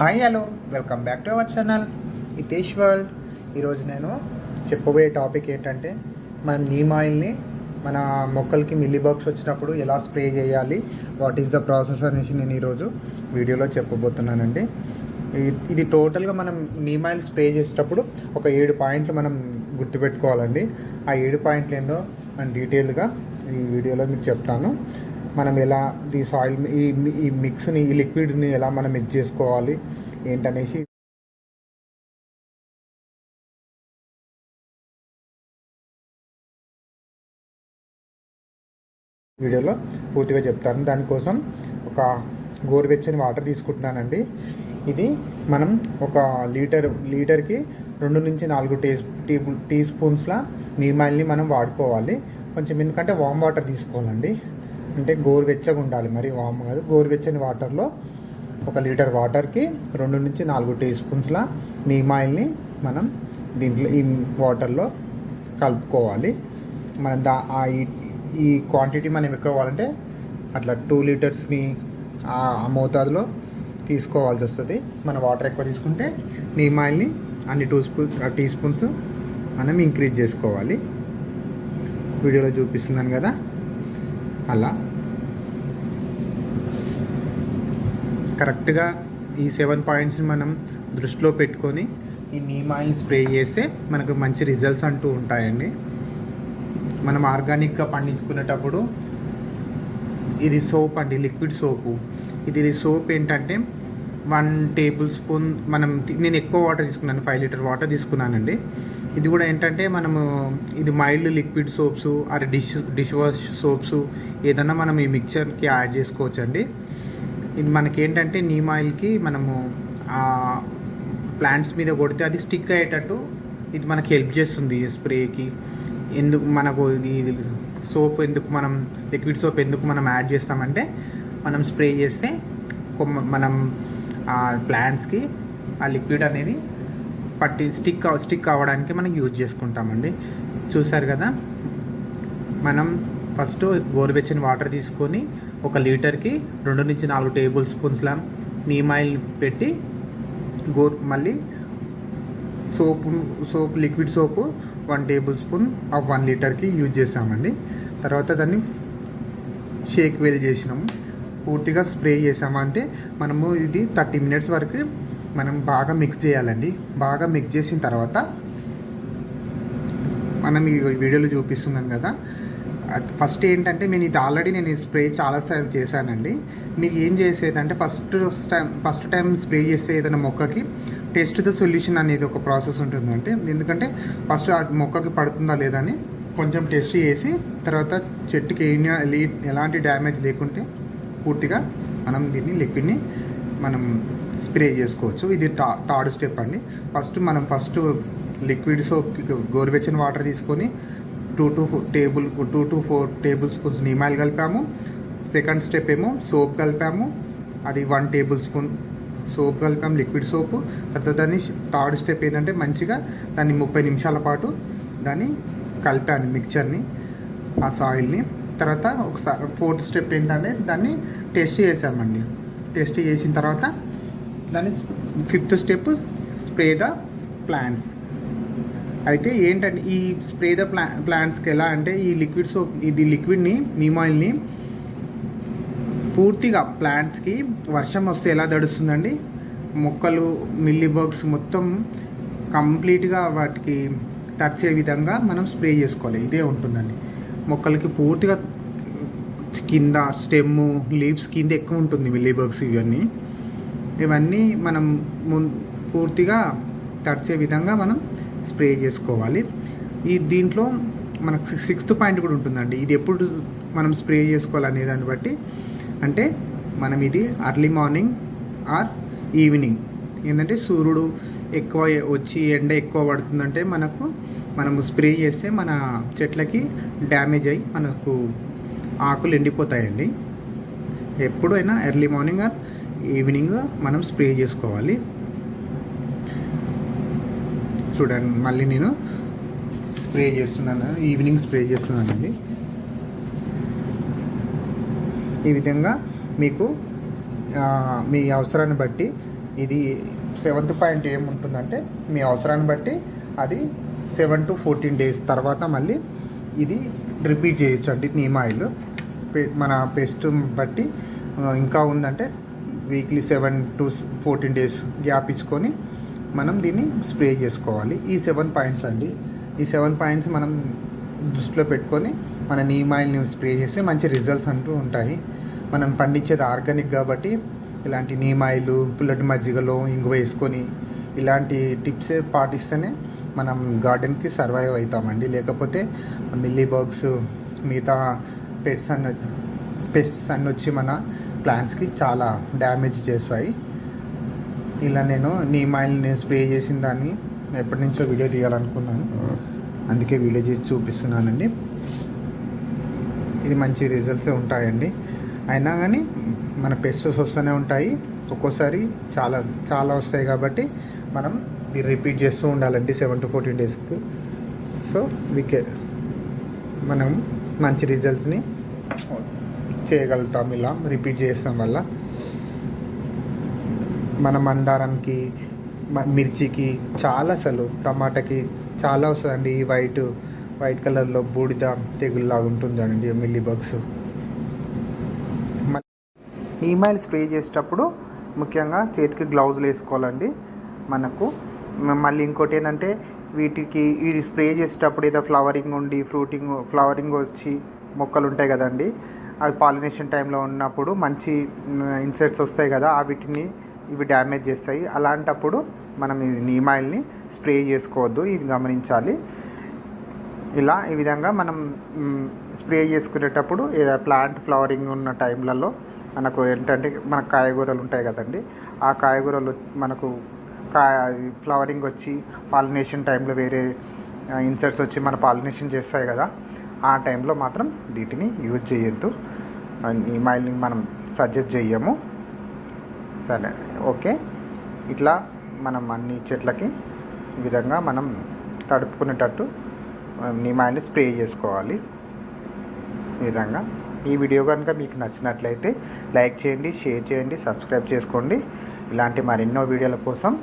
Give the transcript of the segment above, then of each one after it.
Hi hello welcome back to our channel Hitesh world ఈరోజు నేను చెప్పబోయే టాపిక్ ఏంటంటే మనం నీమ్ ఆయిల్ని మన మొక్కలకి మిల్లీ బాక్స్ వచ్చినప్పుడు ఎలా స్ప్రే చేయాలి వాట్ ఈస్ ద ప్రాసెస్ అనేసి నేను ఈరోజు వీడియోలో చెప్పబోతున్నానండి. ఇది టోటల్గా మనం నీమ్ ఆయిల్ స్ప్రే చేసేటప్పుడు ఒక ఏడు పాయింట్లు మనం గుర్తుపెట్టుకోవాలండి. ఆ ఏడు పాయింట్లు ఏందో మనం డీటెయిల్గా ఈ వీడియోలో మీకు చెప్తాను. మనం ఎలా ఈ సాయిల్ ఈ ఈ మిక్స్ని ఈ లిక్విడ్ని ఎలా మనం మిక్స్ చేసుకోవాలి ఏంటనేసి వీడియోలో పూర్తిగా చెప్తాను. దానికోసం ఒక గోరువెచ్చని వాటర్ తీసుకుంటున్నానండి. ఇది మనం ఒక లీటర్ లీటర్కి రెండు నుంచి నాలుగు టీ టీ టీ స్పూన్స్ల నీమాయిల్ని మనం వాడుకోవాలి. కొంచెం ఎందుకంటే వామ్ వాటర్ తీసుకోవాలండి. అంటే గోరువెచ్చగా ఉండాలి. మరి వామ్ కాదు. గోరువెచ్చని వాటర్లో ఒక లీటర్ వాటర్కి రెండు నుంచి నాలుగు టీ స్పూన్స్ల నీమాయిల్ని మనం దీంట్లో ఈ వాటర్లో కలుపుకోవాలి. మనం దా ఈ- ఈ క్వాంటిటీ మనం ఎక్కువ కావాలంటే అట్లా టూ లీటర్స్ని ఆ మోతాదులో తీసుకోవాల్సి వస్తుంది. మన వాటర్ ఎక్కువ తీసుకుంటే నీమ్ ఆయిల్ని అన్ని టూ స్పూన్ టీ స్పూన్స్ మనం ఇంక్రీజ్ చేసుకోవాలి. వీడియోలో చూపిస్తున్నాను కదా. అలా. కరెక్ట్గా ఈ సెవెన్ పాయింట్స్ని మనం దృష్టిలో పెట్టుకొని ఈ నీమ్ ఆయిల్ స్ప్రే చేస్తే మనకు మంచి రిజల్ట్స్ అంటూ ఉంటాయండి. మనం ఆర్గానిక్గా పండించుకునేటప్పుడు ఇది సోప్ అండి లిక్విడ్ సోపు. ఇది సోప్ ఏంటంటే వన్ టేబుల్ స్పూన్ మనం నేను ఎక్కువ వాటర్ తీసుకున్నాను ఫైవ్ లీటర్ వాటర్ తీసుకున్నానండి. ఇది కూడా ఏంటంటే మనము ఇది మైల్డ్ లిక్విడ్ సోప్స్ అరే డిష్ డిష్ వాష్ సోప్స్ ఏదన్నా మనం ఈ మిక్చర్కి యాడ్ చేసుకోవచ్చు అండి ఇది మనకి ఏంటంటే నీమ్ ఆయిల్కి మనము ప్లాంట్స్ మీద కొడితే అది స్టిక్ అయ్యేటట్టు ఇది మనకి హెల్ప్ చేస్తుంది స్ప్రేకి ఎందుకు మనకు ఇది సోప్ ఎందుకు మనం లిక్విడ్ సోప్ ఎందుకు మనం యాడ్ చేస్తామంటే మనం స్ప్రే చేస్తే కొమ్మ- మనం ఆ ప్లాంట్స్కి ఆ లిక్విడ్ అనేది పట్టి స్టిక్ స్టిక్ అవ్వడానికి మనం యూజ్ చేసుకుంటామండి. చూసారు కదా? మనం ఫస్ట్ గోరువెచ్చని వాటర్ తీసుకొని ఒక లీటర్కి రెండు నుంచి నాలుగు టేబుల్ స్పూన్స్ల నీమ్ ఆయిల్ పెట్టి గోర్ మళ్ళీ soap soap liquid soap one tablespoon of one లీటర్కి యూజ్ చేసామండి తర్వాత దాన్ని షేక్ వెల్ చేసినాము పూర్తిగా స్ప్రే చేసామంటే మనము ఇది థర్టీ మినిట్స్ వరకు మనం బాగా మిక్స్ చేయాలండి. బాగా మిక్స్ చేసిన తర్వాత మనం ఈ వీడియోలో చూపిస్తున్నాం కదా. ఫస్ట్ ఏంటంటే నేను ఇది ఆల్రెడీ నేను స్ప్రే చాలాసార్లు చేశానండి. మీకు ఏం చేసేదంటే first time first time spray చేసే ఏదైనా మొక్కకి టెస్ట్ ద సొల్యూషన్ అనేది ఒక ప్రాసెస్ ఉంటుందంటే ఎందుకంటే ఫస్ట్ ఆ మొక్కకి పడుతుందా లేదా అని కొంచెం టెస్ట్ చేసి తర్వాత చెట్టుకి ఎలాంటి డ్యామేజ్ లేకుంటే పూర్తిగా మనం దీన్ని లిక్విడ్ని మనం స్ప్రే చేసుకోవచ్చు. ఇది టా థర్డ్ స్టెప్ అండి. ఫస్ట్ మనం ఫస్ట్ లిక్విడ్ సోప్ గోరువెచ్చని వాటర్ తీసుకొని two to table two to four tablespoons neem oil కలిపాము. Second step ఏమో సోప్ కలిపాము. అది వన్ టేబుల్ స్పూన్ సోప్ కలిపాము లిక్విడ్ సోపు. తర్వాత దాన్ని థర్డ్ స్టెప్ ఏంటంటే మంచిగా దాన్ని ముప్పై నిమిషాల పాటు దాన్ని కలిపాను మిక్చర్ని ఆ సాయిల్ని. తర్వాత ఒకసారి ఫోర్త్ స్టెప్ ఏంటంటే దాన్ని టెస్ట్ చేసామండి. టెస్ట్ చేసిన తర్వాత దాని fifth step spray the plants అయితే ఏంటంటే ఈ స్ప్రే ద ప్లా ప్లాంట్స్కి ఎలా అంటే ఈ లిక్విడ్ సోప్ ఇది లిక్విడ్ని నీమ్ ఆయిల్ని పూర్తిగా ప్లాంట్స్కి వర్షం వస్తే ఎలా దడుస్తుందండి మొక్కలు మిల్లీబర్గ్స్ మొత్తం కంప్లీట్గా వాటికి తరిచే విధంగా మనం స్ప్రే చేసుకోవాలి. ఇదే ఉంటుందండి. మొక్కలకి పూర్తిగా కింద స్టెమ్ లీవ్స్ కింద ఎక్కువ ఉంటుంది మిల్లీబర్గ్స్ ఇవన్నీ. ఇవన్నీ మనం ము పూర్తిగా తడిచే విధంగా మనం స్ప్రే చేసుకోవాలి. ఈ దీంట్లో మనకు సిక్స్త్ పాయింట్ కూడా ఉంటుందండి. ఇది ఎప్పుడు మనం స్ప్రే చేసుకోవాలనే దాన్ని బట్టి అంటే మనం ఇది అర్లీ మార్నింగ్ ఆర్ ఈవినింగ్. ఏంటంటే సూర్యుడు ఎక్కువ వచ్చి ఎండ ఎక్కువ పడుతుందంటే మనకు మనము స్ప్రే చేస్తే మన చెట్లకి డ్యామేజ్ అయ్యి మనకు ఆకులు ఎండిపోతాయండి. ఎప్పుడైనా ఎర్లీ మార్నింగ్ ఆర్ ఈవినింగ్ మనం స్ప్రే చేసుకోవాలి. చూడండి మళ్ళీ నేను స్ప్రే చేస్తున్నాను ఈవినింగ్ స్ప్రే చేస్తున్నానండి. ఈ విధంగా మీకు మీ అవసరాన్ని బట్టి ఇది సెవెంత్ పాయింట్ ఏముంటుందంటే మీ అవసరాన్ని బట్టి అది సెవెన్ టు ఫోర్టీన్ డేస్ తర్వాత మళ్ళీ ఇది రిపీట్ చేయొచ్చు అండి నీమ్ ఆయిల్. మన పెస్ట్ బట్టి ఇంకా ఉందంటే weekly seven to fourteen days gap ఇచ్చుకొని మనం దీన్ని స్ప్రే చేసుకోవాలి. ఈ సెవెన్ పాయింట్స్ అండి. ఈ సెవెన్ పాయింట్స్ మనం దృష్టిలో పెట్టుకొని మన నీమ్ ఆయిల్ని స్ప్రే చేస్తే మంచి రిజల్ట్స్ అంటూ ఉంటాయి. మనం పండించేది ఆర్గానిక్ కాబట్టి ఇలాంటి నీమ్ ఆయిల్ పుల్లటి మజ్జిగలో ఇంగు వేసుకొని ఇలాంటి టిప్స్ పాటిస్తేనే మనం గార్డెన్కి సర్వైవ్ అవుతామండి. లేకపోతే మిల్లీ బగ్స్ మిగతా పెట్స్ అన్న పెస్ట్స్ అన్నీ వచ్చి మన ప్లాంట్స్కి చాలా డ్యామేజ్ చేస్తాయి ఇలా నేను నీమ్ ఆయిల్ నేను స్ప్రే చేసిన దాన్ని ఎప్పటి నుంచో వీడియో తీయాలనుకున్నాను. అందుకే వీడియో చేసి చూపిస్తున్నానండి. ఇది మంచి రిజల్ట్సే ఉంటాయండి. అయినా కానీ మన పెస్టెస్ వస్తూనే ఉంటాయి. ఒక్కోసారి చాలా చాలా వస్తాయి కాబట్టి మనం ఇది రిపీట్ చేస్తూ ఉండాలండి సెవెన్ టు ఫోర్టీన్ డేస్కి. సో వీకే మనం మంచి రిజల్ట్స్ని చేయగలుగుతాం ఇలా రిపీట్ చేస్తాం వల్ల. మన మందారంకి మిర్చికి చాలా అసలు టమాటాకి చాలా వస్తుందండి ఈ వైట్ వైట్ కలర్లో బూడిద తెగుల్లాగా ఉంటుంది అండి మిల్లీ బగ్స్. ఈమైల్ స్ప్రే చేసేటప్పుడు ముఖ్యంగా చేతికి గ్లౌజులు వేసుకోవాలండి. మనకు మళ్ళీ ఇంకోటి ఏంటంటే వీటికి ఇది స్ప్రే చేసేటప్పుడు ఏదో ఫ్లవరింగ్ ఉండి ఫ్రూటింగ్ ఫ్లవరింగ్ వచ్చి మొక్కలు ఉంటాయి కదండి. అవి పాలినేషన్ టైంలో ఉన్నప్పుడు మంచి ఇన్సెక్ట్స్ వస్తాయి కదా ఆ వీటిని ఇవి డ్యామేజ్ చేస్తాయి. అలాంటప్పుడు మనం ఈ నీమాయిల్ని స్ప్రే చేసుకోవద్దు ఇది గమనించాలి. ఇలా ఈ విధంగా మనం స్ప్రే చేసుకునేటప్పుడు ఏదో ప్లాంట్ ఫ్లవరింగ్ ఉన్న టైంలలో మనకు ఏంటంటే మన కాయగూరలు ఉంటాయి కదండి ఆ కాయగూరలు మనకు కాయ ఫ్లవరింగ్ వచ్చి పాలినేషన్ టైంలో వేరే ఇన్సెట్స్ వచ్చి మన పాలినేషన్ చేస్తాయి కదా ఆ టైంలో మాత్రం వీటిని యూజ్ చేయొద్దు. ఈ మైల్ని మనం సజెస్ట్ చెయ్యము. సరే ఓకే. ఇట్లా మనం అన్ని చెట్లకి విధంగా మనం తడుపుకునేటట్టు నిమాయిల్ని స్ప్రే చేసుకోవాలి. ఈ విధంగా. ఈ వీడియో కనుక మీకు నచ్చినట్లయితే లైక్ చేయండి షేర్ చేయండి సబ్స్క్రైబ్ చేసుకోండి. ఇలాంటి మరెన్నో వీడియోల కోసం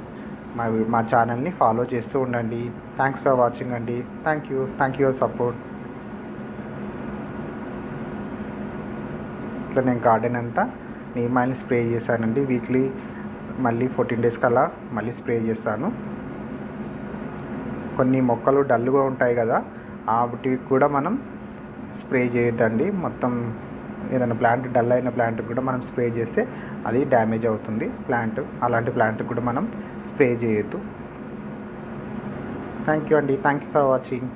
మా మా ఛానల్ని ఫాలో చేస్తూ ఉండండి. థ్యాంక్స్ ఫర్ వాచింగ్ అండి. Thank you thank you support ఇట్లా నేను గార్డెన్ అంతా నీమాయిల్ని స్ప్రే చేశానండి. వీక్లీ మళ్ళీ ఫోర్టీన్ డేస్ కల్లా మళ్ళీ స్ప్రే చేస్తాను. కొన్ని మొక్కలు డల్గా ఉంటాయి కదా వాటికి కూడా మనం స్ప్రే చేయొద్దండి. మొత్తం ఏదైనా ప్లాంట్ డల్ అయిన ప్లాంట్కి కూడా మనం స్ప్రే చేస్తే అది డ్యామేజ్ అవుతుంది. ప్లాంట్ అలాంటి ప్లాంట్ కూడా మనం స్ప్రే చేయొద్దు. థ్యాంక్ యూ అండి. Thank you for watching